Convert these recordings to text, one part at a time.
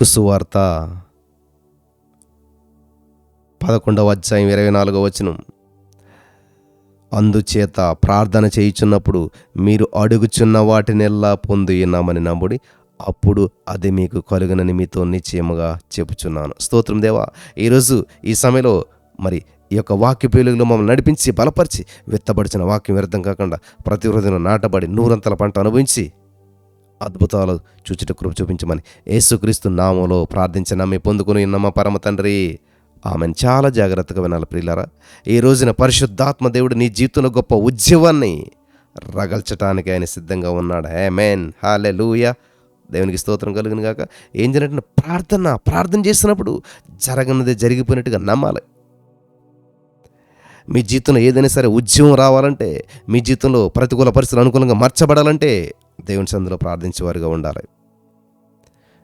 Mark సువార్త పదకొండవ అధ్యాయం ఇరవై నాలుగవ వచనం. అందుచేత ప్రార్థన చేయుచున్నప్పుడు మీరు అడుగుచున్న వాటినెల్లా పొందున్నామని నమ్ముడి అప్పుడు అది మీకు కలుగునని మీతో నిశ్చయముగా చెప్పుచున్నాను. స్తోత్రం దేవా ఈరోజు ఈ సమయంలో మరి ఈ యొక్క వాక్య పేలుగులో మమ్మల్ని నడిపించి బలపరిచి విత్తబడిచిన వాక్యం వ్యర్థం కాకుండా ప్రతి హృదయం నాటబడి నూరంతల పంట అనుభవించి అద్భుతాలు చూచుట కృప చూపించమని యేసుక్రీస్తు నామంలో ప్రార్థించిన మీ పొందుకుని ఉన్నమ్మ పరమ తండ్రి? ఆమెను. చాలా జాగ్రత్తగా వినాలి ప్రియులారా. ఈ రోజున పరిశుద్ధాత్మ దేవుడు నీ జీవితంలో గొప్ప ఉద్యమాన్ని రగల్చటానికి ఆయన సిద్ధంగా ఉన్నాడు. హే మేన్ హాలే లూయా దేవునికి స్తోత్రం కలిగిన గాక. ఏం జరిగినట్టు? ప్రార్థన ప్రార్థన చేసినప్పుడు జరగనిది జరిగిపోయినట్టుగా నమ్మాలి. మీ జీవితంలో ఏదైనా సరే ఉద్యమం రావాలంటే మీ జీవితంలో ప్రతికూల పరిస్థితులు అనుకూలంగా మార్చబడాలంటే దేవుని సందులో ప్రార్థించేవారుగా ఉండాలి.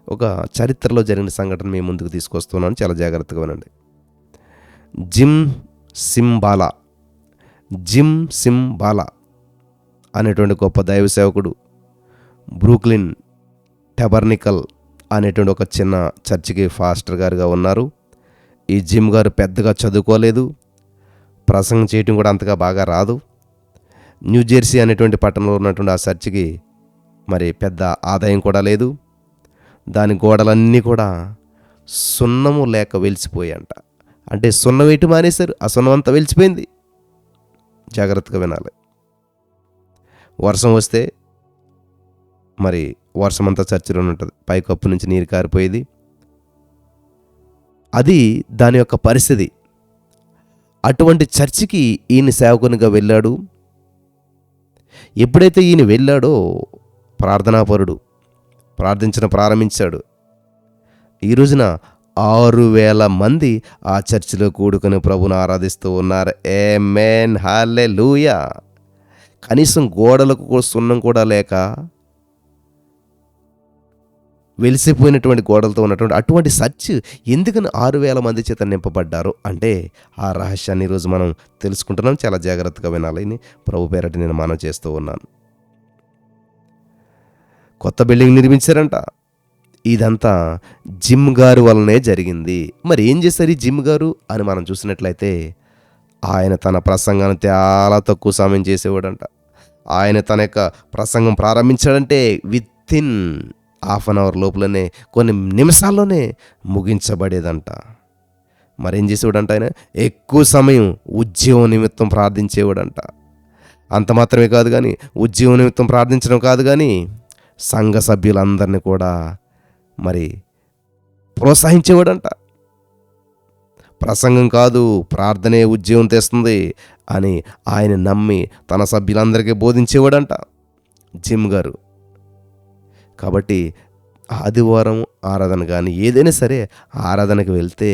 ఒక చరిత్రలో జరిగిన సంఘటన మేము ముందుకు తీసుకొస్తున్నాను. చాలా జాగ్రత్తగా వినండి. జిమ్ సింబాలా. జిమ్ సింబాలా అనేటువంటి గొప్ప దైవ సేవకుడు బ్రూక్లిన్ టెబర్నికల్ అనేటువంటి ఒక చిన్న చర్చికి ఫాస్టర్ గారుగా ఉన్నారు. ఈ జిమ్ గారు పెద్దగా చదువుకోలేదు. ప్రసంగం చేయటం కూడా అంతగా బాగా రాదు. న్యూ జెర్సీ అనేటువంటి పట్టణంలో ఉన్నటువంటి ఆ చర్చికి మరి పెద్ద ఆదాయం కూడా లేదు. దాని గోడలన్నీ కూడా సున్నము లేక వెలిసిపోయాయంట. అంటే సున్నం వేయటం మానేశారు ఆ సున్నం అంతా వెలిసిపోయింది. జాగ్రత్తగా వినాలి. వర్షం వస్తే మరి వర్షం అంతా చర్చిలో ఉంటుంది పైకప్పు నుంచి నీరు కారిపోయేది. అది దాని యొక్క పరిస్థితి. అటువంటి చర్చికి ఈయన సేవకునిగా వెళ్ళాడు. ఎప్పుడైతే ఈయన వెళ్ళాడో ప్రార్థనాపరుడు ప్రార్థించడం ప్రారంభించాడు. ఈ రోజున ఆరు వేల మంది ఆ చర్చిలో కూడుకుని ప్రభుని ఆరాధిస్తూ ఉన్నారు. ఏ మేన్ హాలే లూయా కనీసం గోడలకు సున్నం కూడా లేక వెలిసిపోయినటువంటి గోడలతో ఉన్నటువంటి అటువంటి సచ్ ఎందుకని ఆరు వేల మంది చేత నింపబడ్డారు? అంటే ఆ రహస్యాన్ని ఈరోజు మనం తెలుసుకుంటున్నాం. చాలా జాగ్రత్తగా వినాలని ప్రభు పేరటి నేను మనం చేస్తూ ఉన్నాను. కొత్త బిల్డింగ్ నిర్మించారంట. ఇదంతా జిమ్ గారు వల్లనే జరిగింది. మరి ఏం చేశారు ఈ జిమ్ గారు? అని మనం చూసినట్లయితే ఆయన తన ప్రసంగాన్ని చాలా తక్కువ సమయం చేసేవాడంట. ఆయన తన యొక్క ప్రసంగం ప్రారంభించాడంటే with in half an hour లోపలనే కొన్ని నిమిషాల్లోనే ముగించబడేదంట. మరేం చేసేవాడంట ఆయన? ఎక్కువ సమయం ఉద్యోగం నిమిత్తం ప్రార్థించేవాడంట. అంత మాత్రమే కాదు కానీ ఉద్యోగం నిమిత్తం ప్రార్థించడం కాదు కానీ సంఘ సభ్యులందరినీ కూడా మరి ప్రోత్సహించేవాడంట. ప్రసంగం కాదు ప్రార్థనే ఉద్యోగం తెస్తుంది అని ఆయన నమ్మి తన సభ్యులందరికీ బోధించేవాడంట జిమ్ గారు. కాబట్టి ఆదివారం ఆరాధన కానీ ఏదైనా సరే ఆరాధనకు వెళ్తే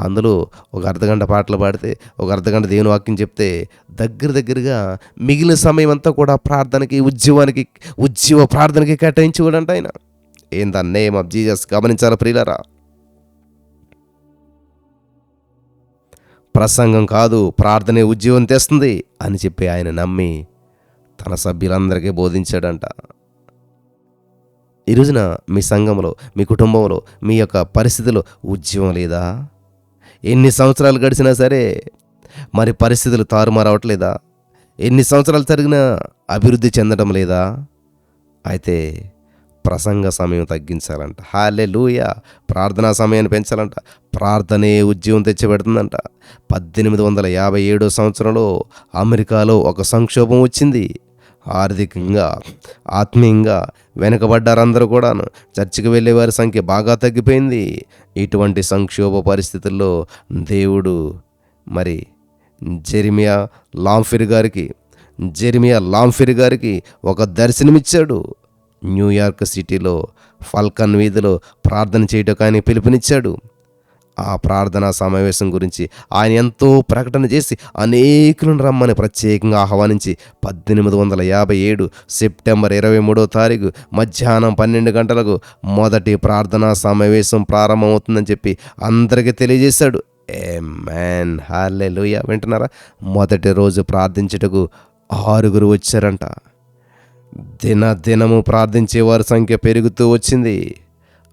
అందులో ఒక అర్ధగంట పాటలు పాడితే ఒక అర్ధగంట దేవుని వాక్యం చెప్తే దగ్గర దగ్గరగా మిగిలిన సమయం అంతా కూడా ప్రార్థనకి ఉద్యమానికి ఉద్యమ ప్రార్థనకి కేటాయించేవాడంట ఆయన. ఏం ద నేమ్ ఆఫ్ జీజస్ గమనించాలి ప్రియులరా? ప్రసంగం కాదు ప్రార్థనే ఉద్యోగం తెస్తుంది అని చెప్పి ఆయన నమ్మి తన సభ్యులందరికీ బోధించాడంట. ఈ రోజున మీ సంఘంలో మీ కుటుంబంలో మీ యొక్క పరిస్థితిలో ఉద్యమం లేదా? ఎన్ని సంవత్సరాలు గడిచినా సరే మరి పరిస్థితులు తారుమారవట్లేదా? ఎన్ని సంవత్సరాలు జరిగినా అభివృద్ధి చెందడం లేదా? అయితే ప్రసంగ సమయం తగ్గించాలంట. హాలే లూయ ప్రార్థనా సమయాన్ని పెంచాలంట. ప్రార్థనే ఉద్యమం తెచ్చిపెడుతుందంట. పద్దెనిమిది వందల యాభై ఏడో సంవత్సరంలో అమెరికాలో ఒక సంక్షోభం వచ్చింది. ఆర్థికంగా ఆత్మీయంగా వెనుకబడ్డారందరూ కూడాను. చర్చికి వెళ్ళేవారి సంఖ్య బాగా తగ్గిపోయింది. ఇటువంటి సంక్షోభ పరిస్థితుల్లో దేవుడు మరి జెరిమియా లాంఫిర్ గారికి జెరిమియా లాంఫిర్ గారికి ఒక దర్శనమిచ్చాడు. న్యూయార్క్ సిటీలో ఫల్కన్ వీధిలో ప్రార్థన చేయటం కానీ పిలుపునిచ్చాడు. ఆ ప్రార్థనా సమావేశం గురించి ఆయన ఎంతో ప్రకటన చేసి అనేకులను రమ్మని ప్రత్యేకంగా ఆహ్వానించి పద్దెనిమిది వందల యాభై ఏడు సెప్టెంబర్ ఇరవై మూడో తారీఖు మధ్యాహ్నం పన్నెండు గంటలకు మొదటి ప్రార్థనా సమావేశం ప్రారంభమవుతుందని చెప్పి అందరికీ తెలియజేశాడు. ఏ మ్యాన్ హాలే వింటున్నారా? మొదటి రోజు ప్రార్థించుటకు ఆరుగురు వచ్చారంట. దిన దినము ప్రార్థించే వారి సంఖ్య పెరుగుతూ వచ్చింది.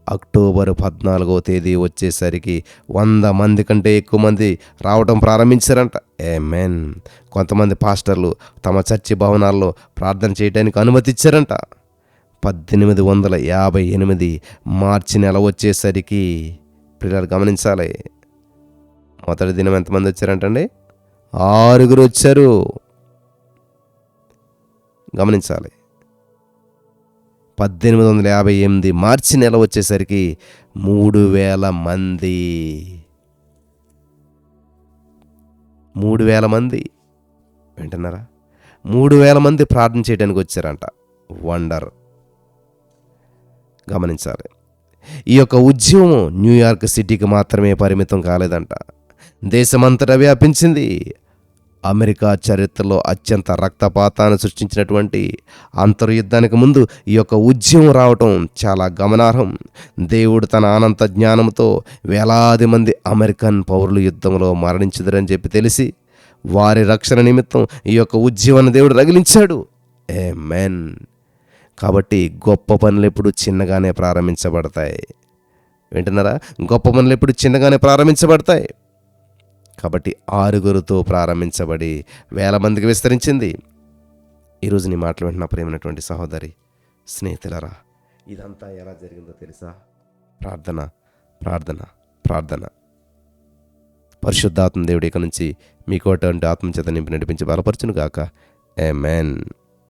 అక్టోబర్ పద్నాలుగో తేదీ వచ్చేసరికి వంద మంది కంటే ఎక్కువ మంది రావడం ప్రారంభించారంట. ఏ మెన్ కొంతమంది పాస్టర్లు తమ చర్చి భవనాల్లో ప్రార్థన చేయడానికి అనుమతి ఇచ్చారంట పద్దెనిమిది వందల యాభై ఎనిమిది మార్చి నెల వచ్చేసరికి పిల్లలు గమనించాలి. మొదటి దినం ఎంతమంది వచ్చారంటండి? ఆరుగురు వచ్చారు. గమనించాలి. పద్దెనిమిది వందల యాభై ఎనిమిది మార్చి నెల వచ్చేసరికి మూడు వేల మంది. మూడు వేల మంది. వింటున్నారా? మూడు వేల మంది ప్రార్థన చేయడానికి వచ్చారంట. వండర్. గమనించాలి. ఈ యొక్క ఉద్యమం న్యూయార్క్ సిటీకి మాత్రమే పరిమితం కాలేదంట. దేశమంతటా వ్యాపించింది. అమెరికా చరిత్రలో అత్యంత రక్తపాతాన్ని సృష్టించినటువంటి అంతర్యుద్ధానికి ముందు ఈ యొక్క ఉద్యమం రావటం చాలా గమనార్హం. దేవుడు తన అనంత జ్ఞానంతో వేలాది మంది అమెరికన్ పౌరులు యుద్ధంలో మరణించదురని చెప్పి తెలిసి వారి రక్షణ నిమిత్తం ఈ యొక్క ఉద్యమాన్ని దేవుడు రగిలించాడు. ఏ మెన్ కాబట్టి గొప్ప పనులు ఎప్పుడు చిన్నగానే ప్రారంభించబడతాయి. వింటున్నారా? గొప్ప పనులు ఎప్పుడు చిన్నగానే ప్రారంభించబడతాయి. కాబట్టి ఆరుగురుతో ప్రారంభించబడి వేల మందికి విస్తరించింది. ఈరోజు నీ మాటలు వింటున్న ప్రేమైనటువంటి సహోదరి స్నేహితులరా ఇదంతా ఎలా జరిగిందో తెలుసా? ప్రార్థన ప్రార్థన ప్రార్థన. పరిశుద్ధాత్మ దేవుడి ఇక నుంచి మీకు ఆత్మచేత నింపి నడిపించి బలపరచును గాక ఏ